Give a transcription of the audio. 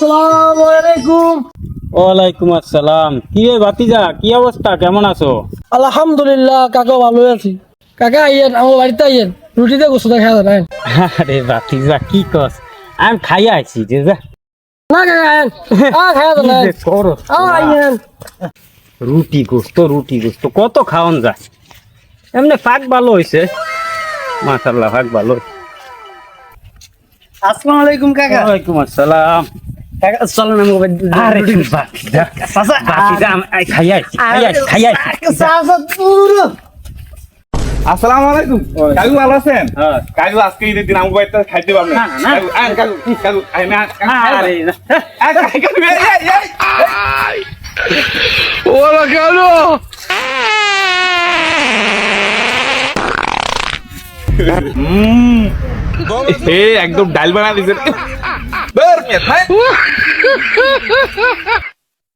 আসসালামু আলাইকুম ওয়ালাইকুম আসসালাম। কি রে বাতিজা কি অবস্থা? কেমন আছো? আলহামদুলিল্লাহ কাকা ভালো আছি। কাকা আইয়েন আমার বাড়িতে আইয়েন। রুটিতে গোসল দেখা যায় আরে বাতিজা কি কস? আমি খাইয়া আইছি যে যা। না কাকা আইয়েন। আ খাওয়া যায় আ আইয়েন। রুটি গোস্ত রুটি গোস্ত কত খাওয়ান যায় এমনি ফাঁক ভালো হয়েছে মাশাল্লাহ ফাঁক ভালো। আসসালামু আলাইকুম কাকা। ওয়ালাইকুম আসসালাম। চলো না মোবাইল আরে বাতিজা আমি আই খাইয়া আইছি খাইয়া আইছি খাইয়া আইছি আসসালামু আলাইকুম। কাকু ভালো আছেন? হ্যাঁ। কাকু আজকে ঈদের দিন বাড়িতে খাইতে পারবেন। কাকু কাকু একদম ডাল বানা দিয়েছেন Бермет, мать!